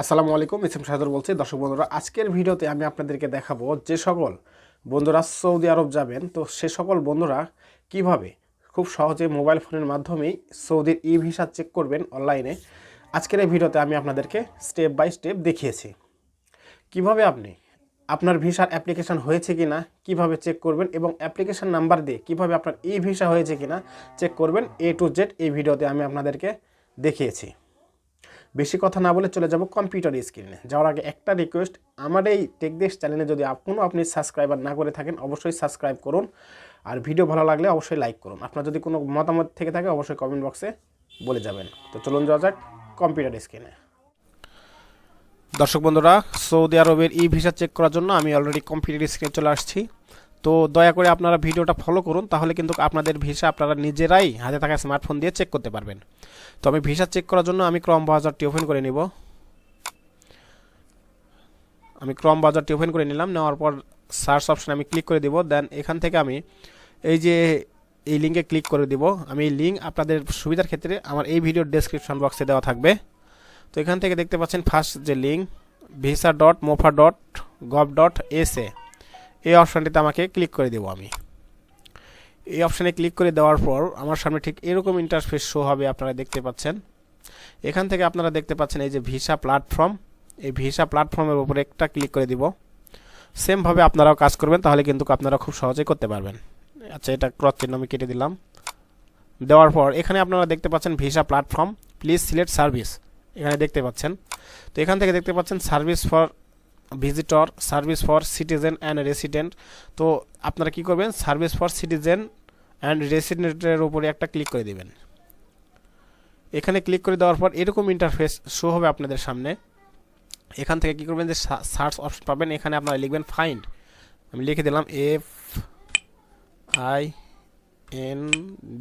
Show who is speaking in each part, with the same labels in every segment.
Speaker 1: আসসালামু আলাইকুম, ইসলাম শাহাদুর বলছি। দর্শক বন্ধুরা, আজকের ভিডিওতে আমি আপনাদেরকে দেখাবো যে সকল বন্ধুরা সৌদি আরব যাবেন, তো সে সকল বন্ধুরা কীভাবে খুব সহজে মোবাইল ফোনের মাধ্যমেই সৌদির ই ভিসা চেক করবেন অনলাইনে, আজকের এই ভিডিওতে আমি আপনাদেরকে স্টেপ বাই স্টেপ দেখিয়েছি। কীভাবে আপনি, আপনার ভিসার অ্যাপ্লিকেশন হয়েছে কি না কীভাবে চেক করবেন এবং অ্যাপ্লিকেশান নাম্বার দিয়ে কীভাবে আপনার ই ভিসা হয়েছে কি না চেক করবেন। এ টু জেড এই ভিডিওতে আমি আপনাদেরকে দেখিয়েছি। বেশি কথা না বলে চলে যাব কম্পিউটার স্ক্রিনে যাওয়ার আগে একটা রিকোয়েস্ট আমার এই টেকদেশ চ্যানেলে যদি এখনও আপনি সাবস্ক্রাইবার না করে থাকেন, অবশ্যই সাবস্ক্রাইব করুন। আর ভিডিও ভালো লাগলে অবশ্যই লাইক করুন। আপনার যদি কোনো মতামত থেকে থাকে, অবশ্যই কমেন্ট বক্সে বলে যাবেন। তো চলুন যাওয়া যাক কম্পিউটার স্ক্রিনে দর্শক বন্ধুরা, সৌদি আরবের ই ভিসা চেক করার জন্য আমি অলরেডি কম্পিউটার স্ক্রিনে চলে আসছি। তো দয়া করে আপনারা ভিডিওটা ফলো করুন, তাহলে কিন্তু আপনাদের ভিসা আপনারা নিজেরাই হাতে থাকা স্মার্টফোন দিয়ে চেক করতে পারবেন। তো আমি ভিসা চেক করার জন্য আমি ক্রম ব্রাউজারটি ওপেন করে নিব। আমি ক্রম ব্রাউজারটি ওপেন করে নিলাম, নেওয়ার পর সার্চ অপশানে আমি ক্লিক করে দিব দেন এখান থেকে আমি এই যে এই লিঙ্কে ক্লিক করে দিব। আমি এই লিঙ্ক আপনাদের সুবিধার ক্ষেত্রে আমার এই ভিডিওর ডেসক্রিপশন বক্সে দেওয়া থাকবে। তো এখান থেকে দেখতে পাচ্ছেন ফার্স্ট যে link visa dot mofa dot gov dot S A এই অপশানটিতে আমাকে ক্লিক করে দেবো আমি। এই অপশানে ক্লিক করে দেওয়ার পর আমার সামনে ঠিক এরকম ইন্টারফেস শো হবে, আপনারা দেখতে পাচ্ছেন। এখান থেকে আপনারা দেখতে পাচ্ছেন এই যে ভিসা প্ল্যাটফর্ম এই ভিসা প্ল্যাটফর্মের উপরে একটা ক্লিক করে দিব। সেমভাবে আপনারাও কাজ করবেন, তাহলে কিন্তু আপনারা খুব সহজেই করতে পারবেন। আচ্ছা এটা ক্রস চিহ্ন আমি কেটে দিলাম। দেওয়ার পর এখানে আপনারা দেখতে পাচ্ছেন visa platform please select service এখানে দেখতে পাচ্ছেন। তো এখান থেকে দেখতে পাচ্ছেন service for visitor service for citizen and resident তো আপনারা কি করবেন? সার্ভিস ফর সিটিজেন অ্যান্ড রেসিডেন্টের উপরে একটা ক্লিক করে দেবেন। এখানে ক্লিক করে দেওয়ার পর এরকম ইন্টারফেস শো হবে আপনাদের সামনে। এখান থেকে কি করবেন? যে সার্চ অপশন পাবেন। এখানে আপনারা লিখবেন ফাইন্ড আমি লিখে দিলাম এফ আই এন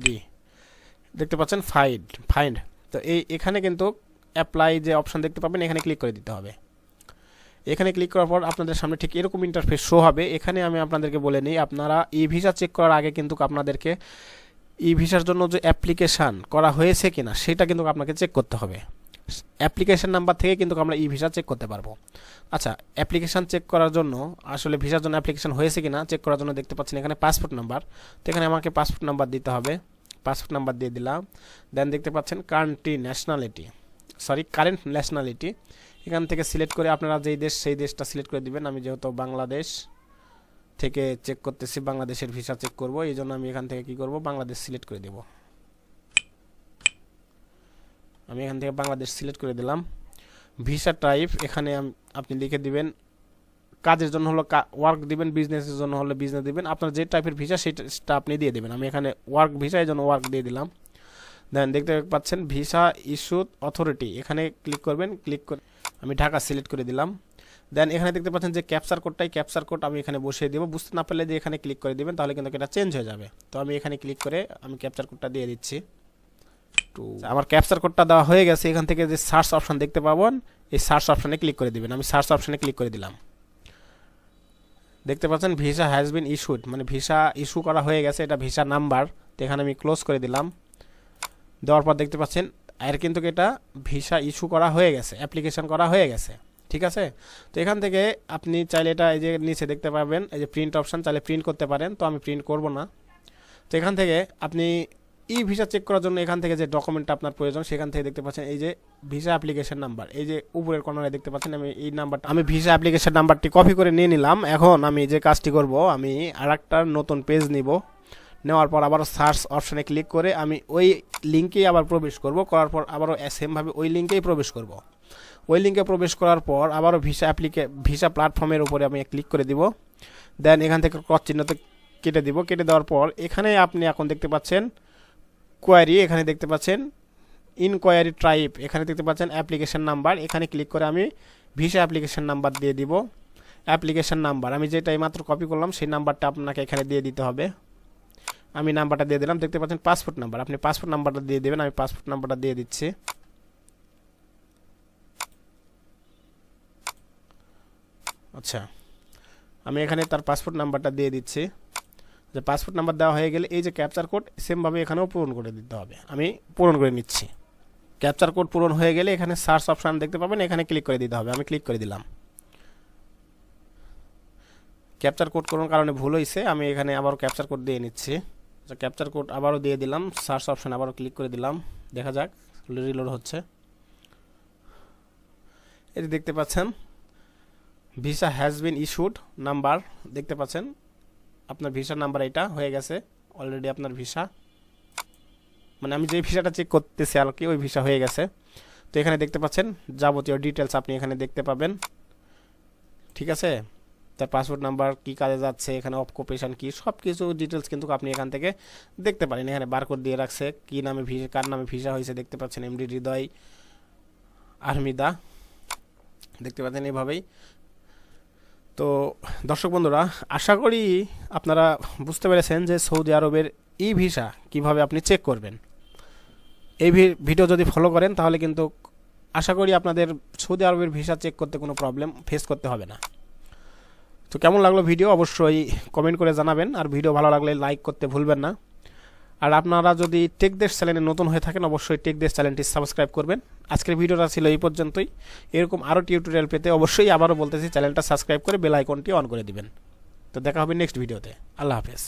Speaker 1: ডি দেখতে পাচ্ছেন ফাইন্ড ফাইন্ড তো এই, এখানে কিন্তু অ্যাপ্লাই যে অপশন দেখতে পাবেন, এখানে ক্লিক করে দিতে হবে। এখানে ক্লিক করার পর আপনাদের সামনে ঠিক এরকম ইন্টারফেস শো হবে। এখানে আমি আপনাদেরকে বলে নিই, আপনারা ই ভিসা চেক করার আগে কিন্তু আপনাদেরকে ই ভিসার জন্য যে অ্যাপ্লিকেশান করা হয়েছে কিনা, সেটা কিন্তু আপনাকে চেক করতে হবে। অ্যাপ্লিকেশন নাম্বার থেকে কিন্তু আমরা ই ভিসা চেক করতে পারব। আচ্ছা অ্যাপ্লিকেশান চেক করার জন্য, আসলে ভিসার জন্য অ্যাপ্লিকেশান হয়েছে কিনা চেক করার জন্য দেখতে পাচ্ছেন এখানে পাসপোর্ট নাম্বার তো এখানে আমাকে পাসপোর্ট নাম্বার দিতে হবে। পাসপোর্ট নাম্বার দিয়ে দিলাম। দেন দেখতে পাচ্ছেন country nationality sorry current nationality এখান থেকে সিলেক্ট করে আপনারা যেই দেশ, সেই দেশটা সিলেক্ট করে দিবেন। আমি যেহেতু বাংলাদেশ থেকে চেক করতেছি, বাংলাদেশের ভিসা চেক করব এই জন্য আমি এখান থেকে কি করব? বাংলাদেশ সিলেক্ট করে দেব। আমি এখান থেকে বাংলাদেশ সিলেক্ট করে দিলাম। ভিসা টাইপ এখানে আপনি লিখে দিবেন, কাজের জন্য হলো ওয়ার্ক দিবেন বিজনেসের জন্য হলে বিজনেস দিবেন। আপনার যে টাইপের ভিসা সেটা আপনি দিয়ে দেবেন। আমি এখানে ওয়ার্ক ভিসা এই জন্য ওয়ার্ক দিয়ে দিলাম। দেন দেখতে পাচ্ছেন ভিসা ইস্যু অথরিটি এখানে ক্লিক করবেন ক্লিক করে আমি ঢাকা সিলেক্ট করে দিলাম। দেন এখানে দেখতে পাচ্ছেন যে ক্যাপচার কোডটাই ক্যাপচার কোড আমি এখানে বসিয়ে দেবো। বুঝতে না পারলে যে এখানে ক্লিক করে দিবেন তাহলে কিন্তু এটা চেঞ্জ হয়ে যাবে। তো আমি এখানে ক্লিক করে আমি ক্যাপচার কোডটা দিয়ে দিচ্ছি। টু আমার ক্যাপচার কোডটা দেওয়া হয়ে গেছে। এখান থেকে যে সার্চ অপশন দেখতে পাবেন এই সার্চ অপশানে ক্লিক করে দিবেন। আমি সার্চ অপশানে ক্লিক করে দিলাম। দেখতে পাচ্ছেন ভিসা হ্যাজ বিন ইস্যুড মানে ভিসা ইস্যু করা হয়ে গেছে এটা ভিসা নাম্বার তো এখানে আমি ক্লোজ করে দিলাম। দেওয়ার পর দেখতে পাচ্ছেন এর কিন্তু এটা ভিসা ইস্যু করা হয়ে গেছে, অ্যাপ্লিকেশন করা হয়ে গেছে, ঠিক আছে? তো এখান থেকে আপনি চাইলে এটা এই যে নিচে দেখতে পাবেন, এই যে প্রিন্ট অপশান চাইলে প্রিন্ট করতে পারেন, তো আমি প্রিন্ট করব না। তো এখান থেকে আপনি ই ভিসা চেক করার জন্য এখান থেকে যে ডকুমেন্টটা আপনার প্রয়োজন, সেখান থেকে দেখতে পাচ্ছেন এই যে ভিসা অ্যাপ্লিকেশন নাম্বার এই যে উপরের কর্নারে দেখতে পাচ্ছেন আমি এই নাম্বারটা আমি ভিসা অ্যাপ্লিকেশন নাম্বারটি কপি করে নিয়ে নিলাম। এখন আমি যে কাজটি করব, আমি আর নতুন পেজ নিব। নেওয়ার পর আবার সার্চ অপশানে ক্লিক করে আমি ওই লিঙ্কেই আবার প্রবেশ করব। করার পর আবারও সেমভাবে ওই লিঙ্কেই প্রবেশ করব। ওই লিঙ্কে প্রবেশ করার পর আবারও ভিসা অ্যাপ্লিকে, ভিসা প্ল্যাটফর্মের উপরে আমি ক্লিক করে দিব। দেন এখান থেকে ক্রস চিহ্নতে কেটে দিব। কেটে দেওয়ার পর এখানে আপনি এখন দেখতে পাচ্ছেন কোয়ারি, এখানে দেখতে পাচ্ছেন ইনকোয়ারি ট্রাইপ এখানে দেখতে পাচ্ছেন অ্যাপ্লিকেশন নাম্বার। এখানে ক্লিক করে আমি ভিসা অ্যাপ্লিকেশন নাম্বার দিয়ে দিব। অ্যাপ্লিকেশন নাম্বার, আমি যেটা মাত্র কপি করলাম সেই নাম্বারটা আপনাকে এখানে দিয়ে দিতে হবে। আমি নাম্বারটা দিয়ে দিলাম। দেখতে পাচ্ছেন পাসপোর্ট নাম্বার। আপনি পাসপোর্ট নাম্বারটা দিয়ে দেবেন, আমি পাসপোর্ট নাম্বারটা দিয়ে দিচ্ছি। আচ্ছা আমি এখানে তার পাসপোর্ট নাম্বারটা দিয়ে দিচ্ছি। যে পাসপোর্ট নাম্বার দেওয়া হয়ে গেলে এই যে ক্যাপচার কোড, সেমভাবে এখানেও পূরণ করে দিতে হবে। আমি পূরণ করে নিচ্ছি। ক্যাপচার কোড পূরণ হয়ে গেলে এখানে সার্চ অপশান দেখতে পাবেন, এখানে ক্লিক করে দিতে হবে। আমি ক্লিক করে দিলাম। ক্যাপচার কোড কোন কারণে ভুল হয়েছে আমি এখানে আবারও ক্যাপচার কোড দিয়ে নিচ্ছি। ক্যাপচার কোড আবারও দিয়ে দিলাম। সার্চ অপশান আবারও ক্লিক করে দিলাম। দেখা যাক রিলোড হচ্ছে। এটি দেখতে পাচ্ছেন visa has been issued number দেখতে পাচ্ছেন, আপনার ভিসার নাম্বার এটা হয়ে গেছে অলরেডি আপনার ভিসা মানে আমি যে ভিসাটা চেক করতেছি আর কি, ওই ভিসা হয়ে গেছে। তো এখানে দেখতে পাচ্ছেন, যাবতীয় ডিটেলস আপনি এখানে দেখতে পাবেন। ঠিক আছে? তার পাসপোর্ট নাম্বার কী কাজে যাচ্ছে, এখানে অকুপেশন কী সব কিছু ডিটেলস কিন্তু আপনি এখান থেকে দেখতে পারেন। এখানে বারকোড দিয়ে রাখছে, কী নামে ভিসা, কার নামে ভিসা হয়েছে দেখতে পাচ্ছেন এমডি হৃদয় আর্মিদা, দেখতে পাচ্ছেন এইভাবেই তো দর্শক বন্ধুরা, আশা করি আপনারা বুঝতে পেরেছেন যে সৌদি আরবের ই ভিসা কীভাবে আপনি চেক করবেন। এই ভিডিও যদি ফলো করেন তাহলে কিন্তু আশা করি আপনাদের সৌদি আরবের ভিসা চেক করতে কোনো প্রবলেম ফেস করতে হবে না। তো কেমন লাগল ভিডিও অবশ্যই কমেন্ট করে জানাবেন। আর ভিডিও ভালো লাগলে লাইক করতে ভুলবেন না। আর আপনারা যদি টেক দেশ চ্যানেলে নতুন হয়ে থাকেন, অবশ্যই টেক দেশ চ্যানেলটি সাবস্ক্রাইব করবেন। আজকের ভিডিওটা ছিল এই পর্যন্তই। এরকম আরও টিউটোরিয়াল পেতে অবশ্যই আবারও বলতেছি চ্যানেলটা সাবস্ক্রাইব করে বেল আইকনটি অন করে দিবেন। তো দেখা হবে নেক্সট ভিডিওতে আল্লাহ হাফেজ।